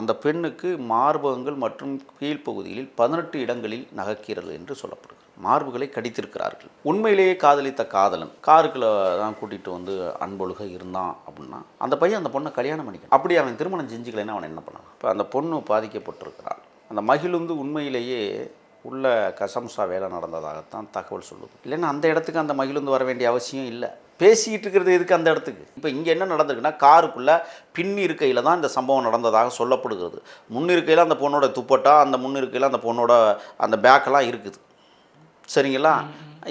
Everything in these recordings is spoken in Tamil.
அந்த பெண்ணுக்கு மார்பகங்கள் மற்றும் கீழ்ப்பகுதிகளில் பதினெட்டு இடங்களில் நகைக்கிறது என்று சொல்லப்படுகிறது. மார்புகளை கடித்திருக்கிறார்கள். உண்மையிலேயே காதலித்த காதலன் காருக்குள்ள தான் கூட்டிகிட்டு வந்து அன்பொழுக இருந்தான் அப்படின்னா அந்த பையன் அந்த பொண்ணை கல்யாணம் பண்ணிக்கணும். அப்படி அவன் திருமணம் செஞ்சுக்கலைன்னா அவன் என்ன பண்ணலாம்? இப்போ அந்த பொண்ணு பாதிக்கப்பட்டிருக்கிறாள். அந்த மகிழுந்து உண்மையிலேயே உள்ள கசம்சா வேலை நடந்ததாகத்தான் தகவல் சொல்லுது. இல்லைன்னா அந்த இடத்துக்கு அந்த மகிழுந்து வர வேண்டிய அவசியம் இல்லை. பேசிக்கிட்டு இருக்கிறது எதுக்கு அந்த இடத்துக்கு? இப்போ இங்கே என்ன நடந்திருக்குன்னா காருக்குள்ளே பின் இருக்கையில் தான் இந்த சம்பவம் நடந்ததாக சொல்லப்படுகிறது. முன்னிருக்கையில் அந்த பொண்ணோட துப்பட்டா அந்த முன்னிருக்கையில் அந்த பொண்ணோட அந்த பேக்கெல்லாம் இருக்குது. சரிங்களா?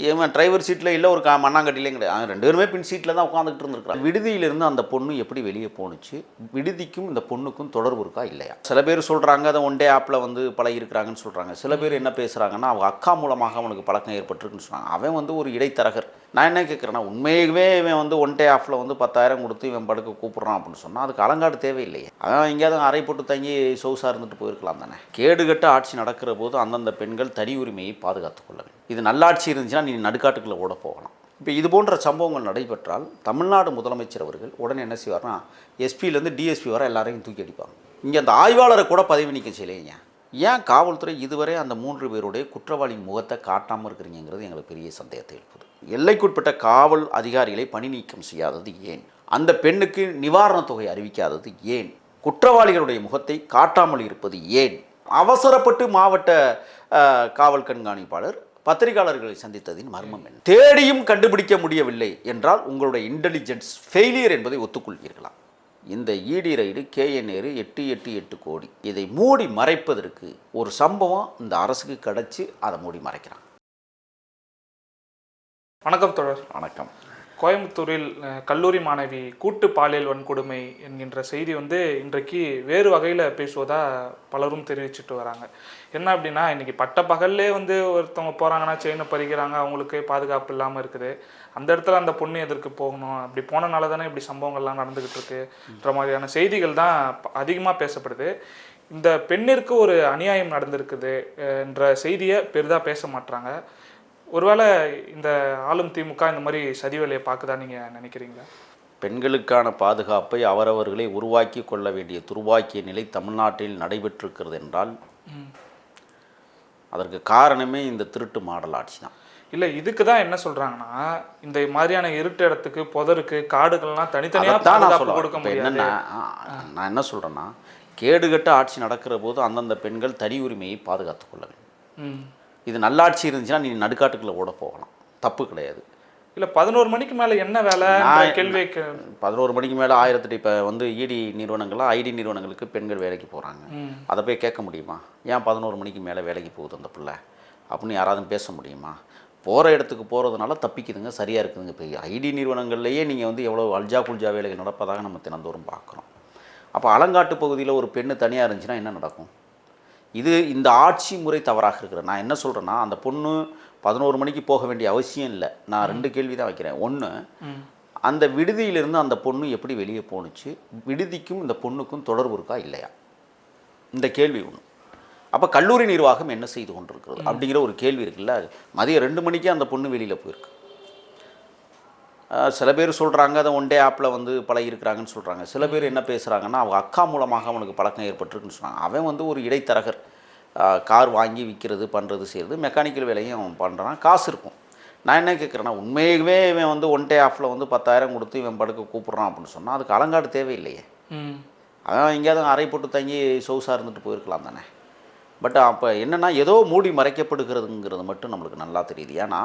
இவன் டிரைவர் சீட்டில் இல்லை ஒரு கா மண்ணாங்கட்டிலையும் கிடையாது. ரெண்டு பேருமே பின் சீட்டில் தான் உட்காந்துக்கிட்டு இருந்திருக்காங்க விடுதியிலிருந்து அந்த பொண்ணு எப்படி வெளியே போணுச்சு? விடுதிக்கும் இந்த பொண்ணுக்கும் தொடர்பு இருக்கா இல்லையா? சில பேர் சொல்கிறாங்க அதை ஒன் டே ஆப்பில் வந்து பழகி இருக்கிறாங்கன்னு சொல்கிறாங்க சில பேர் என்ன பேசுகிறாங்கன்னா அவங்க அக்கா மூலமாக அவனுக்கு பழக்கம் ஏற்பட்டிருக்குன்னு சொன்னாங்க. அவன் வந்து ஒரு இடைத்தரகர். நான் என்ன கேட்குறேன்னா உண்மையாகவே இவன் வந்து ஒன் டே ஆஃபில் வந்து பத்தாயிரம் கொடுத்து இவன் படுக்க கூப்பிட்றான் அப்படின்னு சொன்னால் அதுக்கு அலங்காடு தேவையில்லையே. அவன் எங்கேயாவது அறை போட்டு தங்கி சொகுசாக இருந்துட்டு போயிருக்கலாம் தானே. கேடுகட்ட ஆட்சி நடக்கிற போது அந்தந்த பெண்கள் தனி உரிமையை பாதுகாத்துக் கொள்ள வேண்டும். இது நல்லாட்சி இருந்துச்சுன்னா நீ நடுக்காட்டுக்குள்ளே ஓட போகலாம். இப்போ இது போன்ற சம்பவங்கள் நடைபெற்றால் தமிழ்நாடு முதலமைச்சர் அவர்கள் உடனே என்ன செய்வார்னா எஸ்பியிலேருந்து டிஎஸ்பி வர எல்லாரையும் தூக்கி அடிப்பாங்க. இங்கே அந்த ஆய்வாளரை கூட பதவி நீக்கம் செய்யலைங்க ஏன் காவல்துறை இதுவரை அந்த மூன்று பேருடைய குற்றவாளியின் முகத்தை காட்டாமல் இருக்கிறீங்கிறது எங்களுக்கு பெரிய சந்தேகத்தை எழுப்புது. எல்லைக்குட்பட்ட காவல் அதிகாரிகளை பணி நீக்கம் செய்யாதது ஏன்? அந்த பெண்ணுக்கு நிவாரணத் தொகை அறிவிக்காதது ஏன்? குற்றவாளிகளுடைய முகத்தை காட்டாமல் இருப்பது ஏன்? அவசரப்பட்டு மாவட்ட காவல் கண்காணிப்பாளர் பத்திரிகையாளர்களை சந்தித்ததின் மர்மம் என்ன? தேடியும் கண்டுபிடிக்க முடியவில்லை என்றால் உங்களுடைய இன்டெலிஜென்ஸ் ஃபெயிலியர் என்பதை ஒத்துக்கொள்வீர்களா? இந்த இடி ரைடு கேஎன்ஏரு எட்டு எட்டு எட்டு கோடி. இதை மூடி மறைப்பதற்கு ஒரு சம்பவம் இந்த அரசுக்கு கிடச்சி அதை மூடி மறைக்கிறான். வணக்கம் தொடர் வணக்கம். கோயம்புத்தூரில் கல்லூரி மாணவி கூட்டு பாலியல் வன்கொடுமை என்கின்ற செய்தி வந்து இன்றைக்கு வேறு வகையில் பேசுவதா பலரும் தெரிவிச்சிட்டு வராங்க. என்ன அப்படின்னா இன்னைக்கு பட்ட பகல்லே வந்து ஒருத்தவங்க போகிறாங்கன்னா செயினை பறிக்கிறாங்க அவங்களுக்கு பாதுகாப்பு இல்லாமல் இருக்குது. அந்த இடத்துல அந்த பொண்ணு எதற்கு போகணும்? அப்படி போனனால தானே இப்படி சம்பவங்கள்லாம் நடந்துக்கிட்டு இருக்குன்ற மாதிரியான செய்திகள் தான் அதிகமாக பேசப்படுது. இந்த பெண்ணிற்கு ஒரு அநியாயம் நடந்திருக்குது என்ற செய்தியை பெரிதாக பேச மாட்றாங்க. ஒருவேளை இந்த ஆளும் திமுக இந்த மாதிரி சதி வேலையை பார்க்குதா நீங்கள் நினைக்கிறீங்களா? பெண்களுக்கான பாதுகாப்பை அவரவர்களை உருவாக்கி கொள்ள வேண்டிய துருவாக்கிய நிலை தமிழ்நாட்டில் நடைபெற்றிருக்கிறது என்றால் அதற்கு காரணமே இந்த திருட்டு மாடல் ஆட்சி தான். இல்லை இதுக்கு தான் என்ன சொல்கிறாங்கன்னா இந்த மாதிரியான இருட்டு இடத்துக்கு புதருக்கு காடுகள்லாம் தனித்தனியாக அதைத்தான் நான் கொடுக்க என்னென்னா நான் என்ன சொல்கிறேன்னா கேடுகட்ட ஆட்சி நடக்கிற போது அந்தந்த பெண்கள் தனி உரிமையை பாதுகாத்துக் கொள்ள வேண்டும். இது நல்லாட்சி இருந்துச்சுன்னா நீ நடுக்காட்டுக்குள்ளே ஓட போகலாம். தப்பு கிடையாது. இல்லை பதினோரு மணிக்கு மேலே என்ன வேலை கேள்வி பதினோரு மணிக்கு மேலே ஆயிரத்தெட்டு இப்போ வந்து இடி நிறுவனங்கள்லாம் ஐடி நிறுவனங்களுக்கு பெண்கள் வேலைக்கு போகிறாங்க அதை போய் கேட்க முடியுமா? ஏன் பதினோரு மணிக்கு மேலே வேலைக்கு போகுது அந்த பிள்ளை? அப்படின்னு யாராவது பேச முடியுமா? போகிற இடத்துக்கு போகிறதுனால தப்பிக்குதுங்க சரியாக இருக்குதுங்க. இப்போ ஐடி நிறுவனங்கள்லேயே நீங்கள் வந்து எவ்வளோ அல்ஜா புல்ஜா வேலைகள் நடப்பதாக நம்ம தினந்தோறும் பார்க்குறோம். அப்போ அலங்காட்டு பகுதியில் ஒரு பெண்ணு தனியாக இருந்துச்சுன்னா என்ன நடக்கும்? இது இந்த ஆட்சி முறை தவறாக இருக்கிற நான் என்ன சொல்கிறேன்னா அந்த பொண்ணு பதினோரு மணிக்கு போக வேண்டிய அவசியம் இல்லை. நான் ரெண்டு கேள்வி தான் வைக்கிறேன். ஒன்று அந்த விடுதியிலிருந்து அந்த பொண்ணு எப்படி வெளியே போணுச்சு? விடுதிக்கும் இந்த பொண்ணுக்கும் தொடர்பு இருக்கா இல்லையா? இந்த கேள்வி ஒன்று அப்போ கல்லூரி நிர்வாகம் என்ன செய்து கொண்டிருக்கிறது? அப்படிங்கிற ஒரு கேள்வி இருக்குல்ல. மதியம் ரெண்டு மணிக்கே அந்த பொண்ணு வெளியில் போயிருக்கு. சில பேர் சொல்கிறாங்க அதை ஒன் டே ஆப்பில் வந்து பழகிருக்கிறாங்கன்னு சொல்கிறாங்க சில பேர் என்ன பேசுகிறாங்கன்னா அவங்க அக்கா மூலமாக அவனுக்கு பழக்கம் ஏற்பட்டிருக்குன்னு சொன்னாங்க. அவன் வந்து ஒரு இடைத்தரகர். கார் வாங்கி விற்கிறது பண்ணுறது செய்கிறது மெக்கானிக்கல் வேலையும் அவன் பண்ணுறான் காசு இருக்கும். நான் என்ன கேட்குறேன்னா உண்மையாகவே இவன் வந்து ஒன் டே ஆஃபில் வந்து பத்தாயிரம் கொடுத்து இவன் படுக்க கூப்பிட்றான் அப்படின்னு சொன்னால் அதுக்கு அலங்காடு தேவையில்லையே. அவன் எங்கேயாவது அறை போட்டு தங்கி சொகுசாக இருந்துட்டு போயிருக்கலாம் தானே. பட் அப்போ என்னென்னா ஏதோ மூடி மறைக்கப்படுகிறதுங்கிறது மட்டும் நம்மளுக்கு நல்லா தெரியுது. ஏன்னா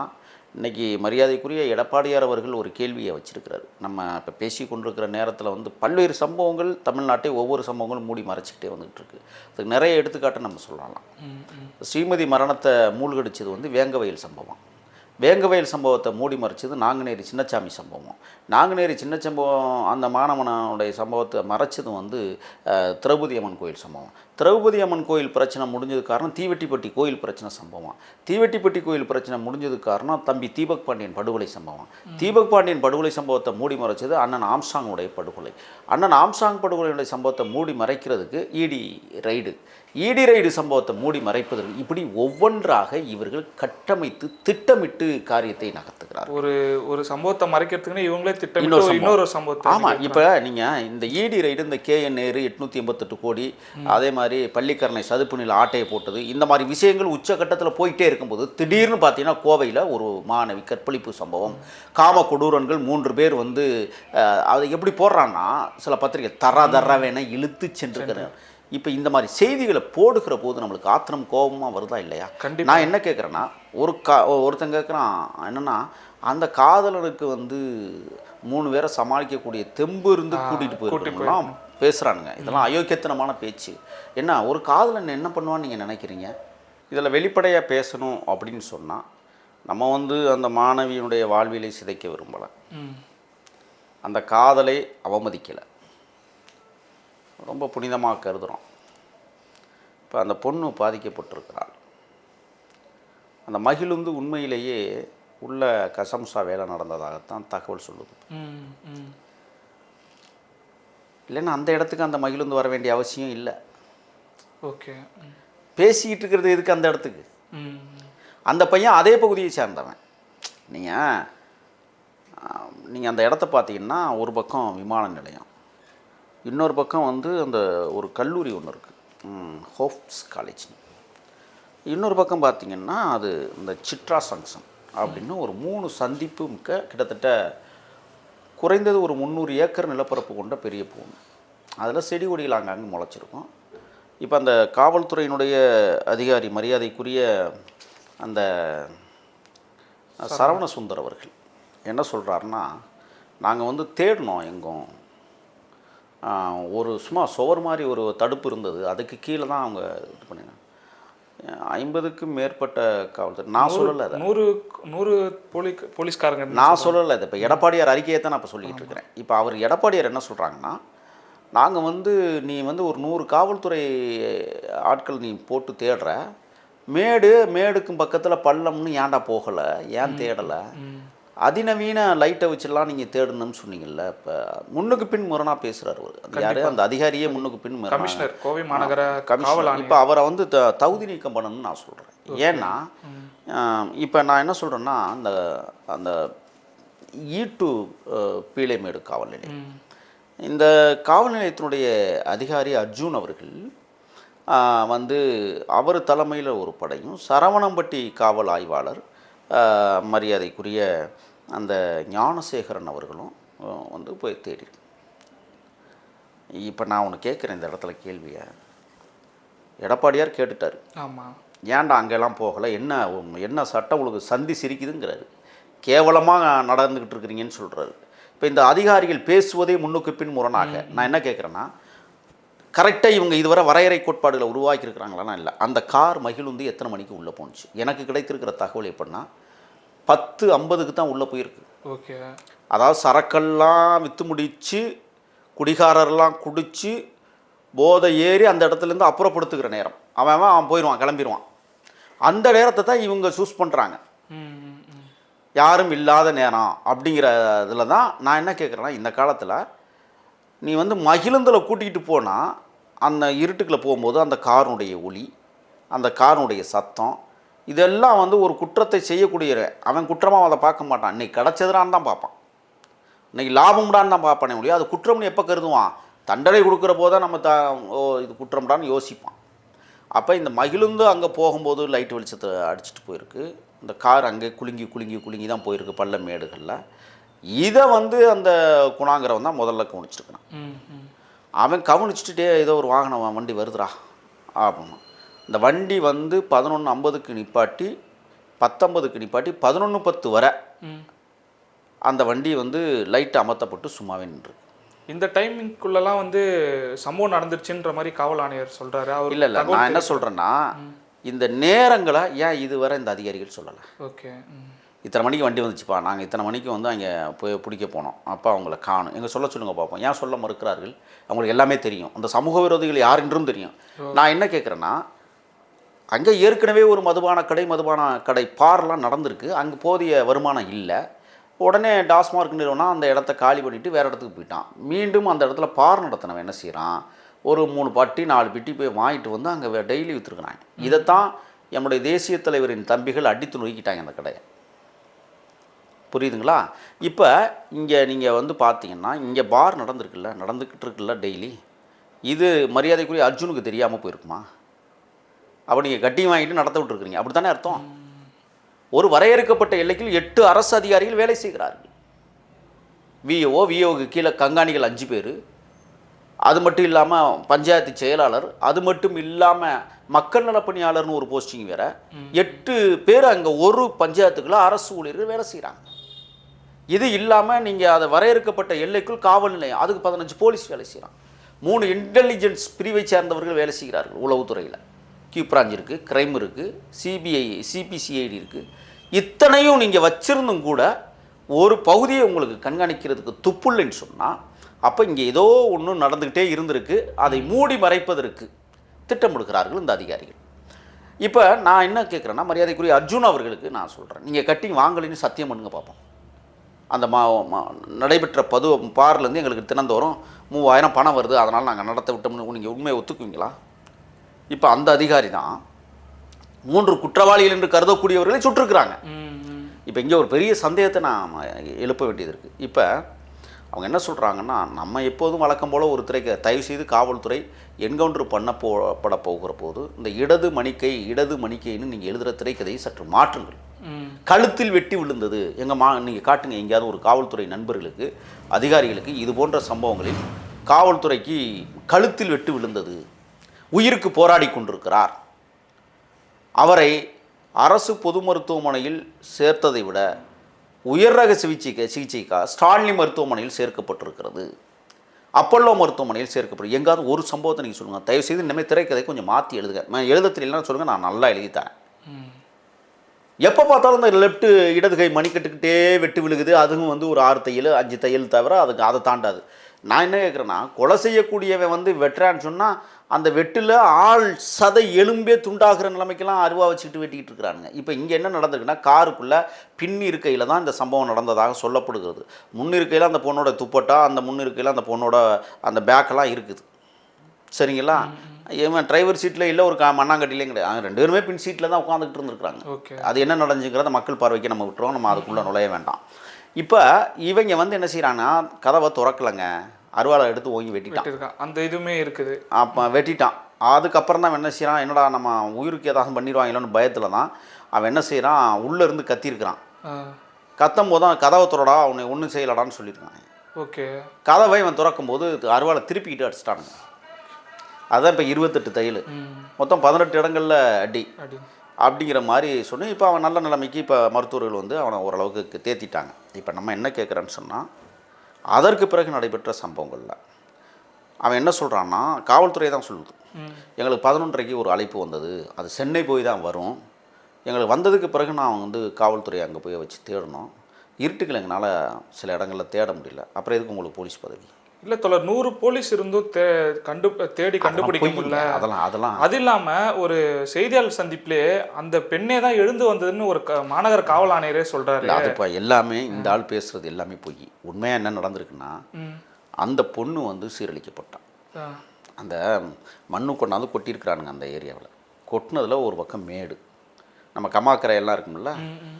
இன்னைக்கு மரியாதைக்குரிய எடப்பாடியார் அவர்கள் ஒரு கேள்வியை வச்சிருக்கிறாரு. நம்ம இப்போ பேசி கொண்டிருக்கிற நேரத்தில் வந்து பல்வேறு சம்பவங்கள் தமிழ்நாட்டை ஒவ்வொரு சம்பவங்களும் மூடி மறைச்சிக்கிட்டே வந்துகிட்டு இருக்கு அதுக்கு நிறைய எடுத்துக்காட்டு நம்ம சொல்லலாம். ஸ்ரீமதி மரணத்தை மூழ்கடிச்சது வந்து வேங்கவயல் சம்பவம். வேங்கவயல் சம்பவத்தை மூடி மறைச்சது நாங்குநேரி சின்னச்சாமி சம்பவம். நாங்குநேரி சின்ன சம்பவம் அந்த மாணவனுடைய சம்பவத்தை மறைச்சது வந்து திரௌபதி அம்மன் கோயில் சம்பவம். திரௌபதி அம்மன் கோயில் பிரச்சனை முடிஞ்சது காரணம் தீவெட்டிப்பட்டி கோயில் பிரச்சனை சம்பவம். தீவெட்டிப்பட்டி கோயில் பிரச்சனை முடிஞ்சது காரணம் தம்பி தீபக் பாண்டியன் படுகொலை சம்பவம். தீபக் பாண்டியன் படுகொலை சம்பவத்தை மூடி மறைச்சது அண்ணன் ஆம்சாங்குடைய படுகொலை. அண்ணன் ஆம்சாங் படுகொலையுடைய சம்பவத்தை மூடி மறைக்கிறதுக்கு இடி ரைடு. ஈடி ரைடு சம்பவத்தை மூடி மறைப்பதற்கு இப்படி ஒவ்வொன்றாக இவர்கள் கட்டமைத்து திட்டமிட்டு காரியத்தை நகர்த்துகிறார் ஒரு ஒரு சம்பவத்தை மறைக்கிறதுக்குன்னு இவங்களே திட்டமிட்டு. இன்னொரு சம்பவத்தை ஆமா இப்ப நீங்க இந்த ஈடி ரைடு இந்த கேஎன் நேரு எட்நூத்தி எண்பத்தெட்டு கோடி அதே மாதிரி பள்ளிக்கரணை சதுப்பு நில ஆட்டையை போட்டது இந்த மாதிரி விஷயங்கள் உச்சகட்டத்துல போயிட்டே இருக்கும்போது திடீர்னு பார்த்தீங்கன்னா கோவையில ஒரு மாணவி கற்பழிப்பு சம்பவம். காம கொடூரன்கள் மூன்று பேர் வந்து அதை எப்படி போடுறான்னா சில பத்திரிகை தர தரவேன இழுத்து சென்றிருக்கிறேன் இப்போ இந்த மாதிரி செய்திகளை போடுகிற போது நம்மளுக்கு ஆத்திரம் கோபமா வருதா இல்லையா. நான் என்ன கேட்குறேன்னா ஒரு கா ஒருத்தன் கேட்குறான் என்னன்னா அந்த காதலனுக்கு வந்து மூணு பேரை சமாளிக்கக்கூடிய தெம்பு இருந்து கூட்டிட்டு போயிருக்கோம்லாம் பேசுறானுங்க. இதெல்லாம் அயோக்கியத்தனமான பேச்சு. என்ன ஒரு காதலன் என்ன பண்ணுவான்னு நீங்க நினைக்கிறீங்க? இதில் வெளிப்படையாக பேசணும் அப்படின்னு சொன்னா நம்ம வந்து அந்த மாணவியினுடைய வாழ்வியலை சிதைக்க விரும்பலை. அந்த காதலை அவமதிக்கலை. ரொம்ப புனிதமாக கருதுகிறோம் இப்போ அந்த பொண்ணு பாதிக்கப்பட்டிருக்கிறாள். அந்த மகிழுந்து உண்மையிலேயே உள்ள கசம்சா வேலை நடந்ததாகத்தான் தகவல் சொல்லுது. இல்லைன்னா அந்த இடத்துக்கு அந்த மகிழுந்து வர வேண்டிய அவசியம் இல்லை. ஓகே. பேசிக்கிட்டு இருக்கிறது எதுக்கு அந்த இடத்துக்கு? அந்த பையன் அதே பகுதியை சேர்ந்தவன். நீங்கள் நீங்கள் அந்த இடத்த பார்த்தீங்கன்னா ஒரு பக்கம் விமான நிலையம். இன்னொரு பக்கம் வந்து அந்த ஒரு கல்லூரி ஒன்று இருக்குது ஹோப்ஸ் காலேஜ். இன்னொரு பக்கம் பார்த்திங்கன்னா அது இந்த சிட்ரா சங்ஷன் அப்படின்னு ஒரு மூணு சந்திப்பு மிக்க கிட்டத்தட்ட குறைந்தது ஒரு முந்நூறு ஏக்கர் நிலப்பரப்பு கொண்ட பெரிய பூமி. அதில் செடி கொடிகள் அங்கங்கே முளைச்சிருக்கும். இப்போ அந்த காவல்துறையினுடைய அதிகாரி மரியாதைக்குரிய அந்த சரவண சுந்தர் அவர்கள் என்ன சொல்கிறாருன்னா நாங்கள் வந்து தேடினோம் எங்கும். ஒரு சும்மா சுவர் மாதிரி ஒரு தடுப்பு இருந்தது. அதுக்கு கீழே தான் அவங்க இது பண்ணினாங்க ஐம்பதுக்கும் மேற்பட்ட காவல்துறை நான் சொல்லலை அதை. நூறு நூறு போலீ போலீஸ்காரங்க நான் சொல்லலை இது இப்போ எடப்பாடியார் அறிக்கையை தான் நான் இப்போ சொல்லிக்கிட்டு இருக்கிறேன். இப்போ அவர் எடப்பாடியார் என்ன சொல்கிறாங்கன்னா நாங்கள் வந்து நீ வந்து ஒரு நூறு காவல்துறை ஆட்கள் நீ போட்டு தேடுற. மேடு மேடுக்கும் பக்கத்தில் பள்ளம்னு ஏன்டா போகலை? ஏன் தேடலை? அதிநவீன லைட்டை வச்சுலாம் நீங்கள் தேடணும்னு சொன்னீங்கல்ல இப்போ முன்னுக்கு பின் முரணாக பேசுகிறார் அவர். அது யாரு? அந்த அதிகாரியே முன்னுக்கு பின் கமிஷனர் கோவை மாநகர கமிஷனர். இப்போ அவரை வந்து த தகுதி நீக்கம் பண்ணணும்னு நான் சொல்கிறேன் ஏன்னா இப்போ நான் என்ன சொல்கிறேன்னா அந்த அந்த ஈட்டு பீளைமேடு காவல் நிலையம் இந்த காவல் நிலையத்தினுடைய அதிகாரி அர்ஜுன் அவர்கள் வந்து அவர் தலைமையில் ஒரு படையும் சரவணம்பட்டி காவல் ஆய்வாளர் மரியாதைக்குரிய அந்த ஞானசேகரன் அவர்களும் வந்து போய் தேடி. இப்போ நான் ஒன்று கேட்குறேன் இந்த இடத்துல கேள்வியை. எடப்பாடியார் கேட்டுட்டார். ஆமா. ஏன்டா அங்கெல்லாம் போகலை? என்ன என்ன சட்டம் உங்களுக்கு சந்தி சிரிக்குதுங்கிறாரு. கேவலமாக நடந்துக்கிட்டு இருக்கிறீங்கன்னு சொல்கிறாரு இப்போ இந்த அதிகாரிகள் பேசுவதே முன்னுக்கு பின் முரணாக. நான் என்ன கேட்குறேன்னா கரெக்டாக இவங்க இதுவரை வரையறை கோட்பாடுகளை உருவாக்கியிருக்கிறாங்களான்னா இல்லை. அந்த கார் மகிழுந்து எத்தனை மணிக்கு உள்ளே போணுச்சு? எனக்கு கிடைத்திருக்கிற தகவல் எப்படின்னா பத்து ஐம்பதுக்கு தான் உள்ளே போயிருக்கு. ஓகே. அதாவது சரக்கெல்லாம் விற்று முடிச்சு குடிகாரர்லாம் குடிச்சு போதை ஏறி அந்த இடத்துலேருந்து அப்புறப்படுத்துகிற நேரம். அவன் அவன் அவன் போயிடுவான் கிளம்பிடுவான். அந்த நேரத்தை தான் இவங்க சூஸ் பண்ணுறாங்க யாரும் இல்லாத நேரம் அப்படிங்கிற இதில் தான் நான் என்ன கேட்குறேன்னா இந்த காலத்தில் நீ வந்து மகிழுந்தில் கூட்டிகிட்டு போனால் அந்த இருட்டுக்குள்ளே போகும்போது அந்த காரனுடைய ஒளி அந்த காரனுடைய சத்தம் இதெல்லாம் வந்து ஒரு குற்றத்தை செய்யக்கூடிய அவன் குற்றமாக அதை பார்க்க மாட்டான். இன்னைக்கு கிடச்சதுடான்னு தான் பார்ப்பான். இன்னைக்கு லாபம்டான்னு தான் பார்ப்பானே. ஒழிய அது குற்றம்னு எப்போ கருதுவான்? தண்டனை கொடுக்குற போது நம்ம த ஓ இது குற்றம்டான்னு யோசிப்பான். அப்போ இந்த மகிழுந்து அங்கே போகும்போது லைட் வெளிச்சத்தை அடிச்சிட்டு போயிருக்கு. இந்த கார் அங்கே குலுங்கி குலுங்கி குலுங்கி தான் போயிருக்கு பள்ள மேடுகளில். இதை வந்து அந்த குணாங்கிறவன் தான் முதல்ல கவனிச்சிருக்கிறான். அவன் கவனிச்சுட்டே ஏதோ ஒரு வாகனம் வண்டி வருதுடா அப்படின்னு. இந்த வண்டி வந்து பதினொன்று ஐம்பதுக்கு நிப்பாட்டி பத்தொம்பதுக்கு நிப்பாட்டி பதினொன்று பத்து வரை அந்த வண்டி வந்து லைட் அமர்த்தப்பட்டு சும்மாவே நின்று இந்த டைமிங்குள்ளலாம் வந்து சம்பவம் நடந்துருச்சுன்ற மாதிரி காவல் ஆணையர் சொல்றாரு. அவர் இல்லை இல்லை நான் என்ன சொல்கிறேன்னா இந்த நேரங்களை ஏன் இதுவரை இந்த அதிகாரிகள் சொல்லலை? ஓகே இத்தனை மணிக்கு வண்டி வந்துச்சுப்பா. நாங்கள் இத்தனை மணிக்கு வந்து அங்கே போய் பிடிக்க போனோம். அப்போ அவங்கள காணும். எங்க சொல்ல சொல்லுங்க பார்ப்போம் ஏன் சொல்ல மறுக்கிறார்கள்? அவங்களுக்கு எல்லாமே தெரியும். அந்த சமூக விரோதிகள் யார் என்றும் தெரியும் நான் என்ன கேட்குறேன்னா அங்கே ஏற்கனவே ஒரு மதுபான கடை மதுபான கடை பார்லாம் நடந்திருக்கு. அங்கே போதிய வருமானம் இல்லை. உடனே டாஸ்மார்க் நிறுவனம் அந்த இடத்த காலி பண்ணிட்டு வேறு இடத்துக்கு போயிட்டான். மீண்டும் அந்த இடத்துல பார் நடத்தினவன் என்ன செய்கிறான் ஒரு மூணு பட்டி நாலு பெட்டி போய் வாங்கிட்டு வந்து அங்கே டெய்லி விற்றுருக்குறாங்க இதைத்தான் நம்முடைய தேசிய தலைவரின் தம்பிகள் அடித்து நொறுக்கிட்டாங்க அந்த கடையை. புரியுதுங்களா? இப்போ இங்கே நீங்கள் வந்து பார்த்தீங்கன்னா இங்கே பார் நடந்திருக்குல்ல நடந்துக்கிட்டு இருக்குல்ல டெய்லி இது மரியாதைக்குரிய அர்ஜுனுக்கு தெரியாமல் போயிருக்குமா? அப்போ நீங்கள் கட்டி வாங்கிட்டு நடத்த விட்டுருக்குறீங்க. அப்படி தானே அர்த்தம்? ஒரு வரையறுக்கப்பட்ட எல்லைக்குள் எட்டு அரசு அதிகாரிகள் வேலை செய்கிறார்கள். விஓ விஓக்கு கீழே கண்காணிகள் அஞ்சு பேர். அது மட்டும் இல்லாமல் பஞ்சாயத்து செயலாளர் அது மட்டும் இல்லாமல் மக்கள் நலப் பணியாளர்னு ஒரு போஸ்டிங் வேற. எட்டு பேர் அங்கே ஒரு பஞ்சாயத்துக்குள்ள அரசு ஊழியர்கள் வேலை செய்கிறாங்க இது இல்லாமல் நீங்கள் அதை வரையறுக்கப்பட்ட எல்லைக்குள் காவல் நிலையம் அதுக்கு பதினஞ்சு போலீஸ் வேலை செய்கிறான் மூணு இன்டெலிஜென்ஸ் பிரிவை சேர்ந்தவர்கள் வேலை செய்கிறார்கள் உளவுத்துறையில். கியூ பிரான்ச் இருக்குது கிரைம் இருக்குது சிபிஐ சிபிசிஐடி இருக்குது இத்தனையும் நீங்கள் வச்சிருந்தும் கூட ஒரு பகுதியை உங்களுக்கு கண்காணிக்கிறதுக்கு துப்புல்லைன்னு சொன்னால் அப்போ இங்கே ஏதோ ஒன்று நடந்துக்கிட்டே இருந்திருக்கு. அதை மூடி மறைப்பதற்கு திட்டமிடுகிறார்கள் இந்த அதிகாரிகள். இப்போ நான் என்ன கேட்குறேன்னா மரியாதைக்குரிய அர்ஜுன் அவர்களுக்கு நான் சொல்கிறேன் நீங்கள் கட்டி வாங்கலைன்னு சத்தியம் பண்ணுங்க பார்ப்போம் அந்த மா நடைபெற்ற பது பார்லேருந்து எங்களுக்கு தினந்தோறும் மூவாயிரம் பணம் வருது அதனால் நாங்கள் நடத்த விட்டோம்னு நீங்கள் உண்மையை ஒத்துக்குவீங்களா இப்போ அந்த அதிகாரி தான் மூன்று குற்றவாளிகள் என்று கருதக்கூடியவர்களை ம். இப்போ இங்கே ஒரு பெரிய சந்தேகத்தை நான் எழுப்ப வேண்டியது இருக்குது இப்போ அவங்க என்ன சொல்கிறாங்கன்னா நம்ம எப்போதும் வழக்கம் போல் ஒரு திரைக்கு தயவு செய்து காவல்துறை என்கவுண்டர் பண்ண போப்பட போகிற போது இந்த இடது மணிக்கை இடது மணிக்கைன்னு நீங்கள் எழுதுகிற திரைக்கதையை சற்று மாற்றுங்கள். கழுத்தில் வெட்டி விழுந்தது. எங்கள் மா நீங்கள் காட்டுங்க எங்கேயாவது ஒரு காவல்துறை நண்பர்களுக்கு அதிகாரிகளுக்கு இது போன்ற சம்பவங்களில் காவல்துறைக்கு கழுத்தில் வெட்டு விழுந்தது. உயிருக்கு போராடி கொண்டிருக்கிறார். அவரை அரசு பொது மருத்துவமனையில் சேர்த்ததை விட உயர் ரக சிகிச்சைக்கு சிகிச்சைக்காக ஸ்டான்லி மருத்துவமனையில் சேர்க்கப்பட்டிருக்கிறது. அப்பல்லோ மருத்துவமனையில் சேர்க்கப்படும் எங்காவது ஒரு சம்பவத்தை நீங்கள் சொல்லுங்கள் தயவுசெய்து இனிமேல் திரைக்கதை கொஞ்சம் மாற்றி எழுதுங்க. நான் எழுத தெரியலன்னு சொல்லுங்கள் நான் நல்லா எழுதித்தரேன். எப்போ பார்த்தாலும் இந்த லெஃப்ட்டு இடது கை மணிக்கட்டுக்கிட்டே வெட்டு விழுகுது. அதுவும் வந்து ஒரு ஆறு தையல் அஞ்சு தையல் தவிர அதுக்கு அதை தாண்டாது. நான் என்ன கேட்குறேன்னா கொலை செய்யக்கூடியவன் வந்து வெட்டுறான்னு சொன்னால் அந்த வெட்டில் ஆள் சதை எலும்பே துண்டாகிற நிலைமைக்கெல்லாம் அருவா வச்சுக்கிட்டு வெட்டிக்கிட்டு இருக்கிறானுங்க. இப்போ இங்கே என்ன நடந்திருக்குன்னா காருக்குள்ளே பின் இருக்கையில் தான் இந்த சம்பவம் நடந்ததாக சொல்லப்படுகிறது. முன்னிருக்கையில் அந்த பொண்ணோட துப்பட்டா அந்த முன்னிருக்கையில் அந்த பொண்ணோட அந்த பேக்கெல்லாம் இருக்குது. சரிங்களா? இவன் டிரைவர் சீட்டில் இல்லை ஒரு கா- மண்ணாங்கட்டிலையும் கிடையாது. ரெண்டு பேருமே பின் சீட்டில் தான் உட்காந்துக்கிட்டு இருந்திருக்காங்க ஓகே. அது என்ன நடந்துங்கிறத மக்கள் பார்வைக்கு நம்ம விட்டுருவோம் நம்ம அதுக்குள்ளே நுழைய வேண்டாம். இப்போ இவங்க வந்து என்ன செய்கிறாங்கன்னா கதவை திறக்கலைங்க. அருவாளை எடுத்து ஓங்கி வெட்டிட்டான். அந்த இதுவுமே இருக்குது. அப்போ வெட்டிட்டான். அதுக்கப்புறம் தான் என்ன செய்கிறான் என்னடா நம்ம உயிருக்கு ஏதாவது பண்ணிடுவாங்களோன்னு பயத்தில் தான் அவன் என்ன செய்கிறான் உள்ளே இருந்து கத்தியிருக்கிறான் ஆ. கத்தும் போது தான் கதவை துறடா அவனை ஒன்றும் செய்யலடான்னு சொல்லியிருக்காங்க ஓகே. கதவை இவன் திறக்கும் போது அருவாளை திருப்பிக்கிட்டு அடிச்சிட்டானுங்க. அதான் இப்போ இருபத்தெட்டு தையல். மொத்தம் பதினெட்டு இடங்களில் அடி. அப்படிங்கிற மாதிரி சொன்னி இப்போ அவன் நல்ல நிலைமைக்கு இப்போ மருத்துவர்கள் வந்து அவனை ஓரளவுக்கு தேத்திட்டாங்க. இப்போ நம்ம என்ன கேட்குறேன்னு சொன்னால் அதற்கு பிறகு நடைபெற்ற சம்பவங்களில் அவன் என்ன சொல்கிறான்னா காவல்துறை தான் சொல்லுது. எங்களுக்கு பதினொன்றரைக்கு ஒரு அழைப்பு வந்தது. அது சென்னை போய் தான் வரும். எங்களுக்கு வந்ததுக்கு பிறகு நான் வந்து காவல்துறை அங்கே போய் வச்சு தேடணும். இருட்டுக்கள் எங்களால் சில இடங்களில் தேட முடியல. அப்புறம் எதுக்கு உங்களுக்கு போலீஸ் பதவி? இல்ல தொலை நூறு போலீஸ் இருந்தும் தே கண்டு தேடி கண்டுபிடிக்க முடியல. அதெல்லாம் அதெல்லாம். அது இல்லாம ஒரு செய்தியாளர் சந்திப்பிலே அந்த பெண்ணே தான் எழுந்து வந்ததுன்னு ஒரு க- மாநகர காவல் ஆணையரே சொல்றாரு. இல்லை அது இப்போ எல்லாமே இந்த ஆள் பேசுகிறது எல்லாமே பொய். உண்மையாக என்ன நடந்திருக்குன்னா. அந்த பொண்ணு வந்து சீரழிக்கப்பட்டான். அந்த மண்ணு கொண்டாந்து கொட்டியிருக்கிறானுங்க அந்த ஏரியாவில். கொட்டினதில் ஒரு பக்கம் மேடு. நம்ம கம்மாக்கரை எல்லாம் இருக்கும்ல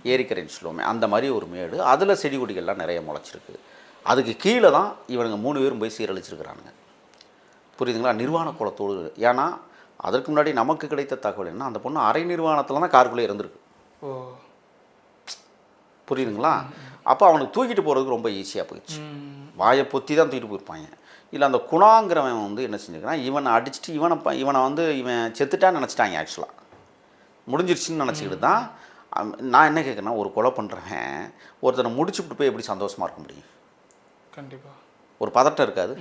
ஏரிக்கரைன்னு சொல்லுவோமே அந்த மாதிரி ஒரு மேடு. அதில் செடி கொடிகள்லாம் நிறைய முளைச்சிருக்கு. அதுக்கு கீழே தான் இவனுங்க மூணு பேரும் போய் சீரழிச்சிருக்கிறானுங்க. புரியுதுங்களா? நிர்வாண குளத்தோடு ஏன்னா அதற்கு முன்னாடி நமக்கு கிடைத்த தகவல் என்ன? அந்த பொண்ணு அரை நிர்வாணத்தில் தான் காருக்குள்ளே இருந்திருக்கு. ஓ. புரியுதுங்களா? அப்போ அவனுக்கு தூக்கிட்டு போகிறதுக்கு ரொம்ப ஈஸியாக போயிடுச்சு. வாயை பொத்தி தான் தூக்கிட்டு போயிருப்பாங்க. இல்லை அந்த குணாங்கிறவன் வந்து என்ன செஞ்சுக்கிறான் இவனை அடிச்சுட்டு இவனை இவனை வந்து இவன் செத்துட்டான்னு நினச்சிட்டாங்க ஆக்சுவலாக முடிஞ்சிருச்சுன்னு நினச்சிக்கிட்டு தான் நான் என்ன கேட்குறேன்னா ஒரு கொலை பண்ணுறவன் ஒருத்தனை முடிச்சுட்டு போய் எப்படி சந்தோஷமாக இருக்க முடியும்? கண்டிப்பா. ஒரு பதட்டம் இருக்காது.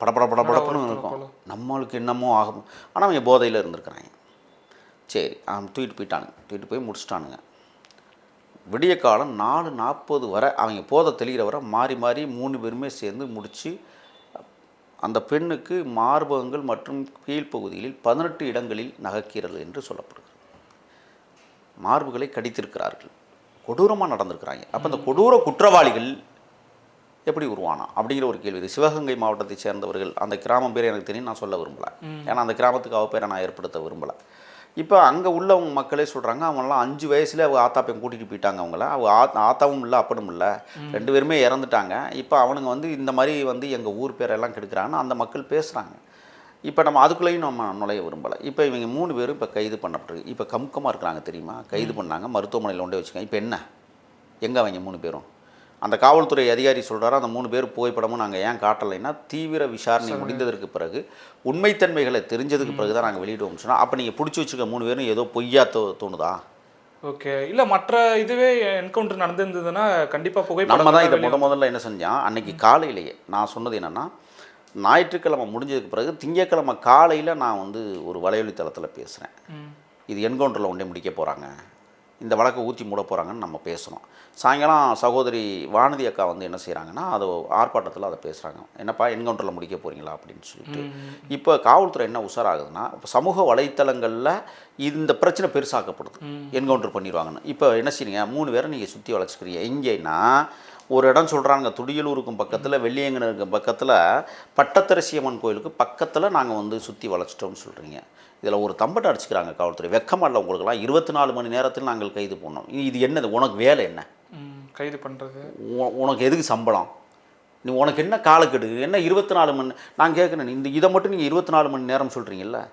படபடப்புன்னு ஒருத்தனை இருக்கும். நம்மளுக்கு என்னமோ ஆகும். ஆனால் அவன் போதையில் இருந்திருக்கிறாங்க சரி அவன் தூக்கிட்டு போயிட்டானுங்க. தூக்கிட்டு போய் முடிச்சிட்டானுங்க. விடிய காலம் நாலு நாற்பது வரை அவங்க போதை தெளிகிற வரை மாறி மாறி மூணு பேருமே சேர்ந்து முடித்து அந்த பெண்ணுக்கு மார்பகங்கள் மற்றும் கீழ்ப்பகுதிகளில் பதினெட்டு இடங்களில் நகைக்கிறது என்று சொல்லப்படுகிறது. மார்புகளை கடித்திருக்கிறார்கள். கொடூரமாக நடந்திருக்கிறாங்க. அப்போ அந்த கொடூர குற்றவாளிகள் எப்படி உருவானான் அப்படிங்கிற ஒரு கேள்வி. இது சிவகங்கை மாவட்டத்தை சேர்ந்தவர்கள் அந்த கிராமம் பேர் எனக்கு தெரியும் நான் சொல்ல விரும்பலை. ஏன்னா அந்த கிராமத்துக்கு அவ பேரை நான் ஏற்படுத்த விரும்பலை. இப்போ அங்கே உள்ளவங்க மக்களே சொல்கிறாங்க அவங்களாம் அஞ்சு வயசுல அவங்க ஆத்தா பையன் கூட்டிகிட்டு போயிட்டாங்க அவங்கள. அவங்க ஆத் ஆத்தாவும் இல்லை அப்பனும் இல்லை. ரெண்டு பேருமே இறந்துட்டாங்க. இப்போ அவனுங்க வந்து இந்த மாதிரி வந்து எங்கள் ஊர் பேரெல்லாம் கெடுக்கிறாங்கன்னு அந்த மக்கள் பேசுகிறாங்க இப்போ நம்ம அதுக்குள்ளேயும் நம்ம நுழைய விரும்பலை. இப்போ இவங்க மூணு பேரும் இப்போ கைது பண்ணப்பட்டிருக்கு. இப்போ கமுக்கமாக இருக்கிறாங்க தெரியுமா? கைது பண்ணாங்க. மருத்துவமனையில் கொண்டே வச்சுக்கோங்க. இப்போ என்ன? எங்கே அவங்க மூணு பேரும்? அந்த காவல்துறை அதிகாரி சொல்கிறாரு அந்த மூணு பேர் புகைப்படமும் நாங்கள் ஏன் காட்டலைன்னா தீவிர விசாரணை முடிந்ததற்கு பிறகு உண்மைத்தன்மைகளை தெரிஞ்சதுக்கு பிறகு தான் நாங்கள் வெளியிடுவோம் சொன்னால் அப்போ நீங்கள் பிடிச்சி வச்சுக்க மூணு பேரும் ஏதோ பொய்யா தோ தோணுதா? ஓகே. இல்ல மற்ற இதுவே என்கவுண்டர் நடந்திருந்ததுன்னா கண்டிப்பா நம்ம தான் புகைப்படம் இதை முத முதல்ல என்ன செஞ்சான் அன்னைக்கு காலையிலேயே நான் சொன்னது என்னென்னா ஞாயிற்றுக்கிழமை முடிஞ்சதுக்கு பிறகு திங்கட்கிழமை காலையில் நான் வந்து ஒரு வலையொலி தளத்தில் பேசுகிறேன். இது என்கவுண்டரில் ஒன்றே முடிக்க போகிறாங்க இந்த வழக்கை ஊற்றி மூட போகிறாங்கன்னு நம்ம பேசுகிறோம் சாயங்காலம் சகோதரி வானதி அக்கா வந்து என்ன செய்கிறாங்கன்னா அதை ஆர்ப்பாட்டத்தில் அதை பேசுகிறாங்க என்னப்பா என்கவுண்டரில் முடிக்க போகிறீங்களா அப்படின்னு சொல்லிட்டு. இப்போ காவல்துறை என்ன உஷாராகுதுன்னா இப்போ சமூக வலைத்தளங்களில் இந்த பிரச்சனை பெருசாக்கப்படுது. என்கவுண்டர் பண்ணிடுவாங்கன்னு. இப்போ என்ன செய்றீங்க மூணு பேரை நீங்கள் சுற்றி வளைச்சிக்கிறீங்க எங்கேன்னா ஒரு இடம் சொல்கிறாங்க துடியலூருக்கும் பக்கத்தில் வெள்ளியங்கனுக்கும் பக்கத்தில் பட்டத்தரசியம்மன் கோயிலுக்கு பக்கத்தில் நாங்கள் வந்து சுற்றி வளைச்சிட்டோம்னு சொல்கிறீங்க இதில் ஒரு தம்பட்டை அடிச்சுக்கிறாங்க காவல்துறை. வெக்கமா இல்லை உங்களுக்கெல்லாம். இருபத்தி நாலு மணி நேரத்தில் நாங்கள் கைது பண்ணோம் இது என்னது? உனக்கு வேலை என்ன? கைது பண்றது. உ- உனக்கு எதுக்கு சம்பளம்? நீ உனக்கு என்ன காலக்கெடு? என்ன இருபத்தி நாலு மணி நான் கேட்குறேன் இந்த இதை மட்டும் நீங்கள் இருபத்தி நாலு மணி நேரம் சொல்கிறீங்கல்ல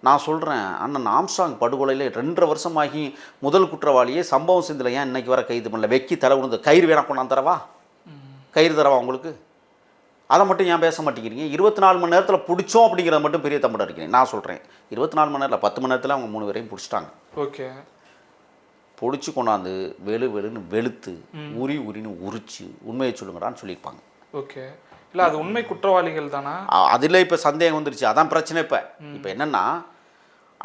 நான் சொல்கிறேன் அண்ணன் ஆம்ஸ்டாங் படுகொலையில் ரெண்டரை வருஷமாகி முதல் குற்றவாளியே சம்பவம் செந்தில் ஏன் இன்னைக்கு வர கைது பண்ணல? வெக்கி தலை விழுந்து கயிறு வேணா கொண்டாந்து தரவா? கயிறு தரவா உங்களுக்கு? அதை மட்டும் ஏன் பேச மாட்டேங்கிறீங்க? இருபத்தி நாலு மணி நேரத்தில் பிடிச்சோம் அப்படிங்கிறத மட்டும் பெரிய தம்படம் இருக்கிறீங்க நான் சொல்கிறேன் இருபத்தி நாலு மணி நேரத்தில் பத்து மணி நேரத்தில் அவங்க மூணு பேரையும் பிடிச்சிட்டாங்க. ஓகே. பிடிச்சி கொண்டாந்து வெளு வெளுன்னு வெளுத்து உரி உரின்னு உரிச்சு உண்மையை சொல்லுங்கடான்னு சொல்லியிருப்பாங்க. ஓகே. இல்ல அது உண்மை குற்றவாளிகள் தானா? அதில் இப்போ சந்தேகம் வந்துருச்சு. அதான் பிரச்சனை இப்போ. இப்போ என்னென்னா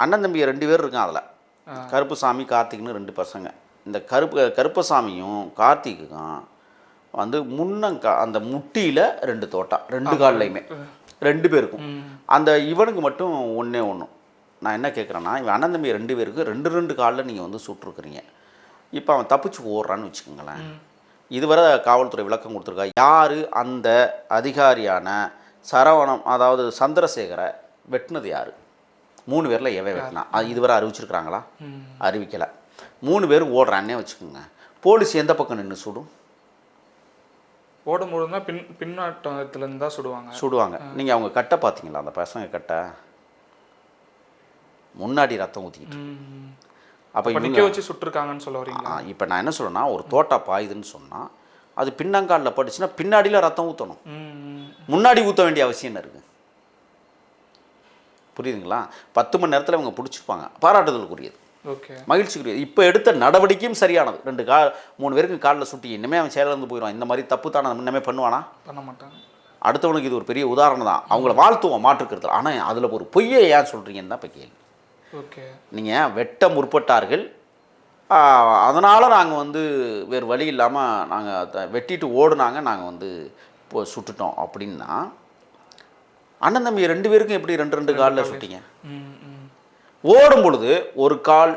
அண்ணன் தம்பி ரெண்டு பேர் இருக்கான் அதில். கருப்புசாமி கார்த்திக்னு ரெண்டு பசங்க. இந்த கருப்பு கருப்பசாமியும் கார்த்திக்குக்கும் வந்து முன்னங்க அந்த முட்டியில் ரெண்டு தோட்டா ரெண்டு கால்லையுமே. ரெண்டு பேருக்கும். அந்த இவனுக்கு மட்டும் ஒன்றே ஒன்று நான் என்ன கேட்குறேன்னா இவன் அண்ணன் தம்பி ரெண்டு பேருக்கு ரெண்டு ரெண்டு காலில் நீங்கள் வந்து சுட்டிருக்கிறீங்க. இப்போ அவன் தப்பிச்சு ஓடுறான்னு வச்சுக்கோங்களேன். இதுவரை காவல்துறை விளக்கம் கொடுத்துருக்கா? யார் அந்த அதிகாரியான சரவணம் அதாவது சந்திரசேகரை வெட்டினது யார்? மூணு பேரில் எவன் வெட்டினா? அது இதுவரை அறிவிச்சிருக்கிறாங்களா? அறிவிக்கலை. மூணு பேர் ஓடுறான்னே வச்சுக்கோங்க. போலீஸ் எந்த பக்கம் நின்று சுடும்? ஓடும்போது தான் பின் பின்னாட்டத்துல இருந்து தான் சுடுவாங்க. சுடுவாங்க நீங்கள் அவங்க கட்டை பார்த்தீங்களா? அந்த பசங்க கட்டை? முன்னாடி ரத்தம் ஊற்றிக்கிட்டு. அப்போ நிக்க வச்சு சுட்டிருக்காங்கன்னு சொல்ல வரீங்களா? இப்போ நான் என்ன சொல்றேன்னா ஒரு தோட்டா பாயுதுன்னு சொன்னால் அது பின்னங்காலில் பட்டுச்சுன்னா பின்னாடியில் ரத்தம் ஊற்றணும். முன்னாடி ஊற்ற வேண்டிய அவசியம் என்ன இருக்குது புரியுதுங்களா? பத்து மணி நேரத்தில் இவங்க பிடிச்சிருப்பாங்க பாராட்டுதலுக்குரியது. ஓகே. மகிழ்ச்சிக்குரியது. இப்போ எடுத்த நடவடிக்கையும் சரியானது. ரெண்டு கா மூணு பேருக்கு காலில் சுட்டி இன்னமே அவன் செயலிழந்து போயிடுவான். இந்த மாதிரி தப்பு தானே இன்னமே பண்ணுவானா? பண்ண மாட்டாங்க அடுத்தவனுக்கு இது ஒரு பெரிய உதாரணம் தான். அவங்கள வாழ்த்துவோம் மாற்றுக்கிறது ஆனால் அதில் ஒரு பொய்யை ஏன் சொல்கிறீங்கன்னு தான் இப்போ கேள்வி. ஓகே நீங்கள் வெட்ட முற்பட்டார்கள். அதனால் நாங்கள் வந்து வேறு வழி இல்லாமல் நாங்கள் வெட்டிட்டு ஓடுனாங்க. நாங்கள் வந்து இப்போ சுட்டுட்டோம் அப்படின்னா அண்ணன் தம்பி ரெண்டு பேருக்கும் எப்படி ரெண்டு ரெண்டு காலில் சுட்டிங்க? ஓடும் பொழுது ஒரு கால்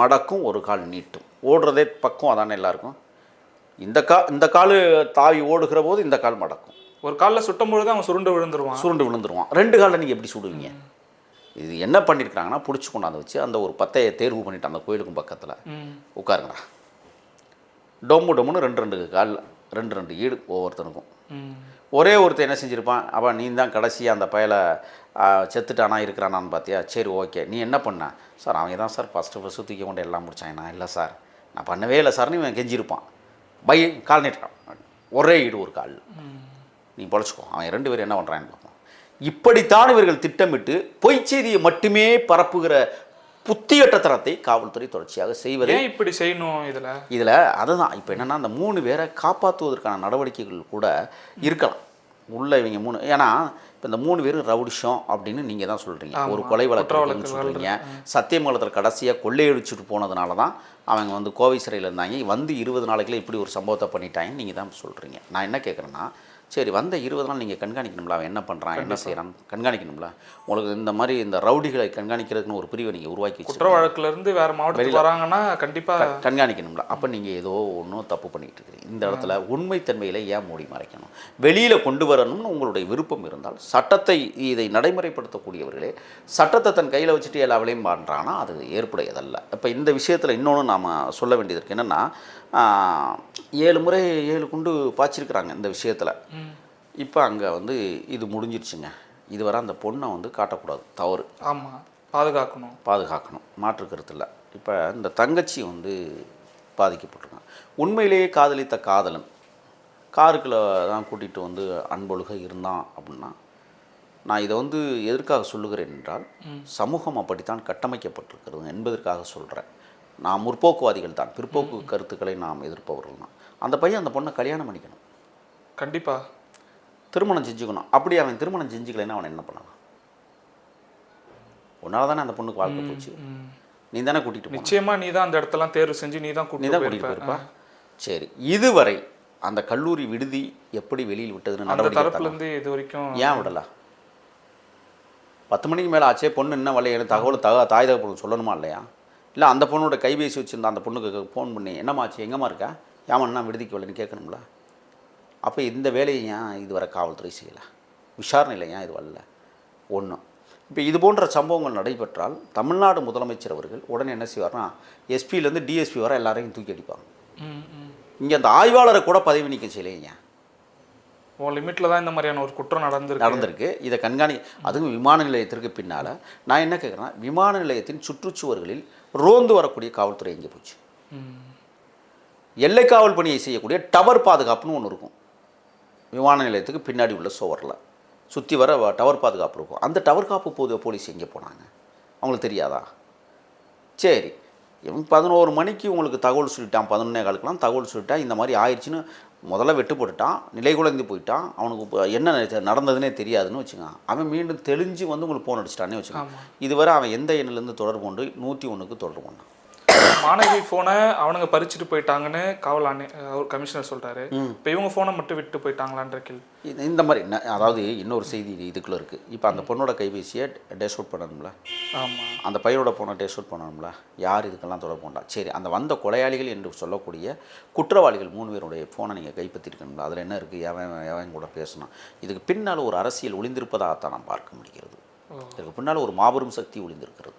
மடக்கும் ஒரு கால் நீட்டும். ஓடுறதே பக்கம் அதானே எல்லாருக்கும்? இந்த கா இந்த கால் தாவி ஓடுகிற போது இந்த கால் மடக்கும். ஒரு காலில் சுட்டும் பொழுது அவன் சுருண்டு விழுந்துருவான். சுருண்டு விழுந்துருவான். ரெண்டு காலில் நீங்கள் எப்படி சுடுவீங்க? இது என்ன பண்ணியிருக்காங்கன்னா பிடிச்சி கொண்டாந்து வச்சு அந்த ஒரு பத்தையை தேர்வு பண்ணிட்டு அந்த கோயிலுக்கும் பக்கத்தில் உட்காருங்கடா. டொம்மு டொம்முன்னு ரெண்டு ரெண்டு கால் ரெண்டு ரெண்டு ஈடு ஒவ்வொருத்தனுக்கும். ஒரே ஒருத்தன் என்ன செஞ்சுருப்பான்? அவன் நீ தான் கடைசியாக அந்த பயலை செத்துட்டானா இருக்கிறானான்னு பார்த்தியா சரி ஓகே. நீ என்ன பண்ண? சார் அவங்க தான் சார் ஃபஸ்ட்டு ஃபஸ்ட்டு தூக்கி கொண்டு எல்லாம் முடிச்சாங்க. நான் இல்லை சார். நான் பண்ணவே இல்லை சார்னு இவன் கெஞ்சிருப்பான். பை கால் நீட்டான் ஒரே ஈடு ஒரு கால். நீ பொழைச்சிக்கோ. அவன் ரெண்டு பேரும் என்ன பண்ணுறான்னு பார்ப்போம் இப்படித்தான் இவர்கள் திட்டமிட்டு பொய்ச் செய்தியை மட்டுமே பரப்புகிற புத்தியட்டத்தனத்தை காவல்துறை தொடர்ச்சியாக செய்வதை. இப்படி செய்யணும் இதுல? இதில் அதுதான். இப்போ என்னென்னா அந்த மூணு பேரை காப்பாற்றுவதற்கான நடவடிக்கைகள் கூட இருக்கலாம். உள்ள இவங்க மூணு ஏன்னா இப்போ இந்த மூணு பேரும் ரவுடிஷம் அப்படின்னு நீங்கள் தான் சொல்கிறீங்க ஒரு கொலை வழக்கு சொல்கிறீங்க சத்தியமங்கலத்தில் கடைசியாக கொள்ளையடிச்சிட்டு போனதுனால தான் அவங்க வந்து கோவை சிறையில் இருந்தாங்க. வந்து இருபது நாளைக்குள்ள இப்படி ஒரு சம்பவத்தை பண்ணிட்டாங்கன்னு நீங்கள் தான் சொல்கிறீங்க நான் என்ன கேட்குறேன்னா சரி வந்த இருபது நாள் நீங்கள் கண்காணிக்கணும்ல அவன் என்ன பண்ணுறான் என்ன செய்கிறான் கண்காணிக்கணும்ல? உங்களுக்கு இந்த மாதிரி இந்த ரவுடிகளை கண்காணிக்கிறதுக்குன்னு ஒரு பிரிவை நீங்கள் உருவாக்கி குற்ற வேற மாவட்டத்துக்கு வராங்கன்னா கண்டிப்பா கண்காணிக்கணும்ல. அப்போ நீங்கள் ஏதோ ஒன்றும் தப்பு பண்ணிட்டு இருக்கிறீங்க இந்த இடத்துல உண்மைத்தன்மையில் ஏன் மூடி மறைக்கணும்? வெளியில் கொண்டு வரணும்னு உங்களுடைய விருப்பம் இருந்தால் சட்டத்தை இதை நடைமுறைப்படுத்தக்கூடியவர்களே சட்டத்தை தன் கையில் வச்சுட்டு எல்லா வேலையும் பண்ணுறாங்கன்னா அது ஏற்புடையதல்ல. இப்போ இந்த விஷயத்தில் இன்னொன்று நாம் சொல்ல வேண்டியது இருக்கு. என்னென்னா ஏழு முறை ஏழு குண்டு பாய்ச்சிருக்கிறாங்க இந்த விஷயத்தில். இப்போ அங்கே வந்து இது முடிஞ்சிருச்சுங்க. இதுவரை அந்த பொண்ணை வந்து காட்டக்கூடாது. தவறு. ஆமா. பாதுகாக்கணும். பாதுகாக்கணும். மாற்று கருத்து இல்லை. இப்போ இந்த தங்கச்சி வந்து பாதிக்கப்பட்டிருக்கான் உண்மையிலேயே காதலித்த காதலன் காருக்குள்ள தான் கூட்டிகிட்டு வந்து அன்பொழுக இருந்தான் அப்படின்னா நான் இதை வந்து எதற்காக சொல்லுகிறேன் என்றால் சமூகம் அப்படித்தான் கட்டமைக்கப்பட்டிருக்கிறது என்பதற்காக சொல்கிறேன் நான் முற்போக்குவாதிகள் தான். பிற்போக்கு கருத்துக்களை நாம் எதிர்ப்பவர்கள் தான். அந்த பையன் அந்த பொண்ணை கல்யாணம் பண்ணிக்கணும். கண்டிப்பா. திருமணம் செஞ்சுக்கணும். அப்படி அவன் திருமணம் செஞ்சுக்கலைன்னா அவன் என்ன பண்ணலாம்? உன்னால தானே அந்த பொண்ணுக்கு வாழ்க்கை போச்சு. நீ தானே கூட்டிகிட்டு போன. நிச்சயமா நீ தான் அந்த இடத்தெல்லாம் தேர்வு செஞ்சு நீ தான் நீ கூட்டிட்டு தான் கூட்டிகிட்டு போயிருப்ப? சரி. இதுவரை அந்த கல்லூரி விடுதி எப்படி வெளியில் விட்டதுன்னு அந்த நடவடிக்கை இது வரைக்கும் ஏன் விடல? பத்து மணிக்கு மேலே ஆச்சே பொண்ணு என்ன வலைய தகவல் தக தாய் தகவல் சொல்லணுமா இல்லையா? இல்லை அந்த பொண்ணோட கைபேசி வச்சுருந்த அந்த பொண்ணுக்கு ஃபோன் பண்ணி என்னம்மா ஆச்சு எங்கம்மா இருக்கா? ஏமாண்ணா விடுதிக்கு வரலன்னு கேட்கணும்ல? அப்போ இந்த வேலையை ஏன் இதுவரை காவல்துறை செய்யலை? விசாரணையில் ஏன் இது வரல? ஒன்று இப்போ இது போன்ற சம்பவங்கள் நடைபெற்றால் தமிழ்நாடு முதலமைச்சர் அவர்கள் உடனே என்ன செய்வார்னா எஸ்பியிலேருந்து டிஎஸ்பி வர எல்லாரையும் தூக்கி அடிப்பாங்க. இங்கே அந்த ஆய்வாளரை கூட பதவி நீக்கம் செய்யலைங்க உன் லிமிட்ல தான் இந்த மாதிரியான ஒரு குற்றம் நடந்திருக்கு. நடந்திருக்கு. இதை கண்காணி அதுவும் விமான நிலையத்திற்கு பின்னால் நான் என்ன கேட்குறேன்னா விமான நிலையத்தின் சுற்றுச்சுவர்களில் ரோந்து வரக்கூடிய காவல்துறை எங்கே போச்சு. எல்லை காவல் பணியை செய்யக்கூடிய டவர் பாதுகாப்புன்னு ஒன்று இருக்கும். விமான நிலையத்துக்கு பின்னாடி உள்ள சுவரில். சுற்றி வர டவர் பாதுகாப்பு இருக்கும். அந்த டவர் காப்பு போது போலீஸ் எங்கே போனாங்க? அவங்களுக்கு தெரியாதா? சரி. இவன் பதினோரு மணிக்கு உங்களுக்கு தகவல் சொல்லிட்டான். பதினொன்னே காலுக்கெல்லாம் தகவல் சொல்லிட்டான் இந்த மாதிரி ஆயிடுச்சுன்னு முதல்ல வெட்டு போட்டுட்டான் நிலை குலைந்து போயிட்டான். அவனுக்கு என்ன நட- நடந்ததுன்னே தெரியாதுன்னு வச்சுங்க அவன் மீண்டும் தெளிஞ்சு வந்து உங்களுக்கு ஃபோன் அடிச்சிட்டானே வச்சுங்க ஆமா. இதுவரை அவன் எந்த எண்ணிலேருந்து தொடர்பு கொண்டு நூற்றி ஒன்றுக்கு தொடர்பு கொண்டான். மாணவி போனை அவனுங்க பறிச்சுட்டு போயிட்டாங்கன்னு காவல் அவர் கமிஷனர் சொல்றாரு. இப்போ இவங்க போனை மட்டும் விட்டு போயிட்டாங்களான்ற கேள்வி. இந்த மாதிரி அதாவது இன்னொரு செய்தி இதுக்குள்ளே இருக்குது இப்போ அந்த பொண்ணோட கைபேசியை டேஷ் அவுட் பண்ணணும்ல? ஆமா. அந்த பையனோட ஃபோனை டேஷ் அவுட் பண்ணணும்ல? யார் இதுக்கெல்லாம் தொடர்பு கொண்டா? சரி அந்த வந்த கொலையாளிகள் என்று சொல்லக்கூடிய குற்றவாளிகள் மூணு பேருடைய ஃபோனை நீங்கள் கைப்பற்றிருக்கணும்ல? அதில் என்ன இருக்குது எவன் எவன் கூட பேசணும் இதுக்கு பின்னால் ஒரு அரசியல் ஒளிந்திருப்பதாகத்தான் நாம் பார்க்க முடிகிறது. இதுக்கு பின்னால் ஒரு மாபெரும் சக்தி ஒளிந்திருக்கிறது.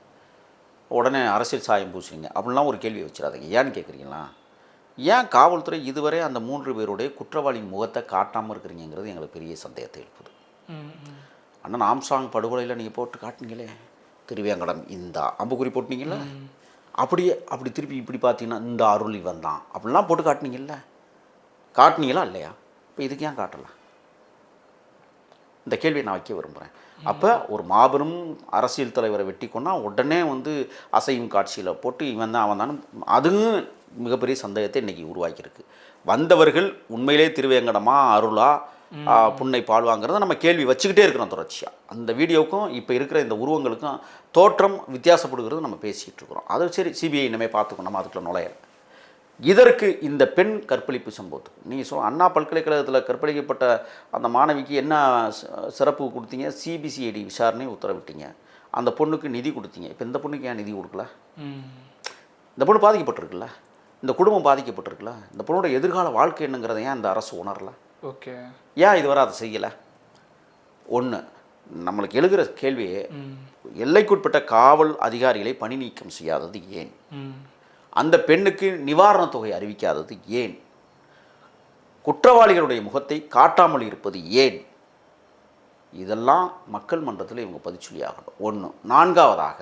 உடனே அரசியல் சாயம் பூசுறீங்க அப்படிலாம் ஒரு கேள்வி வச்சிடாதீங்க. ஏன்னு கேட்குறீங்களா? ஏன் காவல்துறை இதுவரை அந்த மூன்று பேருடைய குற்றவாளியின் முகத்தை காட்டாமல் இருக்கிறீங்கிறது எங்களுக்கு பெரிய சந்தேகத்தை எழுப்புது. அண்ணன் ஆம்சாங் படுகொலையில் நீங்கள் போட்டு காட்டினீங்களே. திருவேங்கடம் இந்த. அம்புக்குறி போட்டினீங்களா? அப்படியே அப்படி திருப்பி இப்படி பார்த்தீங்கன்னா இந்த அருள் இவன் தான் அப்படிலாம் போட்டு காட்டினீங்கல்ல. காட்டினீங்களா இல்லையா? இப்போ இதுக்கு ஏன் காட்டலாம் இந்த கேள்வியை நான் வைக்க விரும்புகிறேன் அப்போ ஒரு மாபெரும் அரசியல் தலைவரை வெட்டி கொண்டா உடனே வந்து அசையும் காட்சியில் போட்டு இவன் தான் அவன் தான். அதுவும் மிகப்பெரிய சந்தேகத்தை இன்னைக்கு உருவாக்கியிருக்கு. வந்தவர்கள் உண்மையிலே திருவேங்கடமா அருளா புன்னை பால்வாங்கிறத நம்ம கேள்வி வச்சுக்கிட்டே இருக்கிறோம் தொடர்ச்சியாக அந்த வீடியோவுக்கும் இப்போ இருக்கிற இந்த உருவங்களுக்கும் தோற்றம் வித்தியாசப்படுகிறது நம்ம பேசிகிட்டு இருக்கிறோம். அது சரி சிபிஐ இனிமேல் பார்த்துக்கணும் நம்ம அதுக்குள்ள நுழையல. இதற்கு இந்த பெண் கற்பழிப்பு சம்பவத்துக்கு நீங்கள் சொல்ல அண்ணா பல்கலைக்கழகத்தில் கற்பழிக்கப்பட்ட அந்த மாணவிக்கு என்ன சிறப்பு கொடுத்தீங்க? சிபிசிஐடி விசாரணை உத்தரவிட்டீங்க. அந்த பொண்ணுக்கு நிதி கொடுத்தீங்க. இப்போ இந்த பொண்ணுக்கு ஏன் நிதி கொடுக்கல. இந்த பொண்ணு பாதிக்கப்பட்டிருக்குல்ல? இந்த குடும்பம் பாதிக்கப்பட்டிருக்குல்ல? இந்த பொண்ணோட எதிர்கால வாழ்க்கை என்னங்கிறத ஏன் இந்த அரசு உணரல? ஓகே. ஏன் இதுவரை அதை செய்யலை? ஒன்று நம்மளுக்கு எழுகிற கேள்வியே ம். எல்லைக்குட்பட்ட காவல் அதிகாரிகளை பணி நீக்கம் செய்யாதது ஏன். அந்த பெண்ணுக்கு நிவாரணத் தொகை அறிவிக்காதது ஏன்? குற்றவாளிகளுடைய முகத்தை காட்டாமல் இருப்பது ஏன்? இதெல்லாம் மக்கள் மன்றத்தில் இவங்க பதிச்சொல்லியாகணும் ஒன்று நான்காவதாக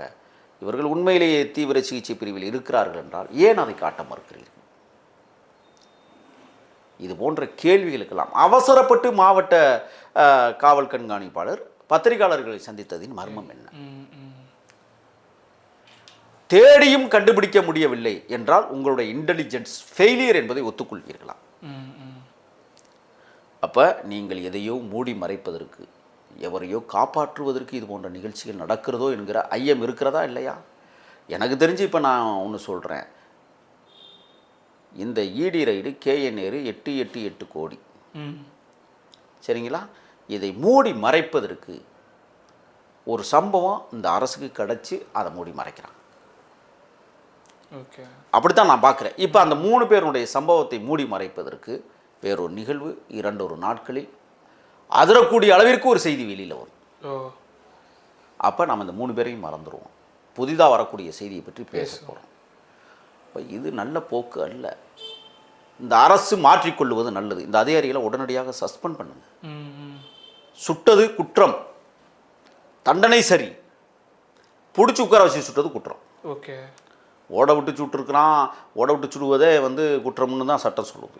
இவர்கள் உண்மையிலேயே தீவிர சிகிச்சை பிரிவில் இருக்கிறார்கள் என்றால் ஏன் அதை காட்ட மறுக்கிறீர்கள்? இது போன்ற கேள்விகளுக்கெல்லாம் அவசரப்பட்டு மாவட்ட காவல் கண்காணிப்பாளர் பத்திரிகையாளர்களை சந்தித்ததின் மர்மம் என்ன? தேடியும் கண்டுபிடிக்க முடியவில்லை என்றால் உங்களுடைய இன்டெலிஜென்ஸ் ஃபெயிலியர் என்பதை ஒத்துக்கொள்வீர்களா? அப்போ நீங்கள் எதையோ மூடி மறைப்பதற்கு எவரையோ காப்பாற்றுவதற்கு இது போன்ற நிகழ்ச்சிகள் நடக்கிறதோ என்கிற ஐயம் இருக்கிறதா இல்லையா? எனக்கு தெரிஞ்சு இப்போ நான் ஒன்று சொல்கிறேன் இந்த இடி ரைடு கேஎன்ஏரு எட்டு எட்டு எட்டு கோடி. சரிங்களா? இதை மூடி மறைப்பதற்கு ஒரு சம்பவம் இந்த அரசுக்கு கிடச்சி அதை மூடி மறைக்கிறான். அப்படித்தான் நான் பார்க்குறேன். இப்போ அந்த மூணு பேருடைய சம்பவத்தை மூடி மறைப்பதற்கு வேறொரு நிகழ்வு இரண்டொரு நாட்களில் அதிரக்கூடிய அளவிற்கு ஒரு செய்தி வெளியில் வரும். அப்போ நம்ம இந்த மூணு பேரையும் மறந்துடுவோம் புதிதாக வரக்கூடிய செய்தியை பற்றி பேச போகிறோம் இப்போ இது நல்ல போக்கு அல்ல. இந்த அரசு மாற்றிக்கொள்வது நல்லது. இந்த அதிகாரிகளை உடனடியாக சஸ்பெண்ட் பண்ணுங்க. சுட்டது குற்றம். தண்டனை சரி. பிடிச்சி உட்கார வச்சு சுட்டது குற்றம். ஓகே ஓட விட்டு சுட்டுருக்குறான் ஓட விட்டு சுடுவதே வந்து குற்றம்னு தான் சட்டம் சொல்லுது.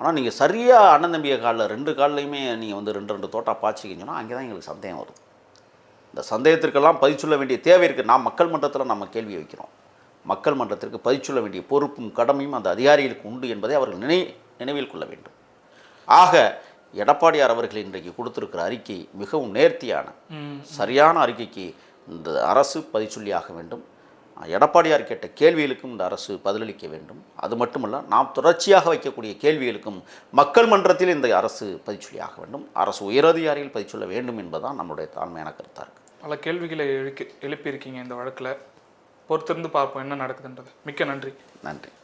ஆனால் நீங்கள் சரியாக அண்ணன் தம்பிய காலில் ரெண்டு கால்லையுமே நீங்கள் வந்து ரெண்டு ரெண்டு தோட்டா பாய்ச்சிக்கிங்கன்னா அங்கே தான் எங்களுக்கு சந்தேகம் வருது. இந்த சந்தேகத்திற்கெல்லாம் பதில் சொல்ல வேண்டிய தேவை இருக்குது நான் மக்கள் மன்றத்தில் நம்ம கேள்வி வைக்கிறோம். மக்கள் மன்றத்திற்கு பதில் சொல்ல வேண்டிய பொறுப்பும் கடமையும் அந்த அதிகாரிகளுக்கு உண்டு என்பதை அவர்கள் நினை நினைவில் கொள்ள வேண்டும். ஆக எடப்பாடியார் அவர்கள் இன்றைக்கு கொடுத்திருக்கிற அறிக்கை மிகவும் நேர்த்தியான சரியான அறிக்கைக்கு இந்த அரசு பதிச்சொல்லியாக வேண்டும். எடப்பாடியார் கேட்ட கேள்விகளுக்கும் இந்த அரசு பதிலளிக்க வேண்டும். அது மட்டுமல்ல நாம் தொடர்ச்சியாக வைக்கக்கூடிய கேள்விகளுக்கும் மக்கள் மன்றத்தில் இந்த அரசு பதிச்சொல்லியாக வேண்டும். அரசு உயரதிகாரிகள் பதிச்சொல்ல வேண்டும் என்பதுதான் நம்முடைய தாழ்மையான கருத்தாக இருக்குது பல கேள்விகளை எழுப்பி எழுப்பியிருக்கீங்க இந்த வழக்கில். பொறுத்திருந்து பார்ப்போம் என்ன நடக்குதுன்றது. மிக்க நன்றி. நன்றி.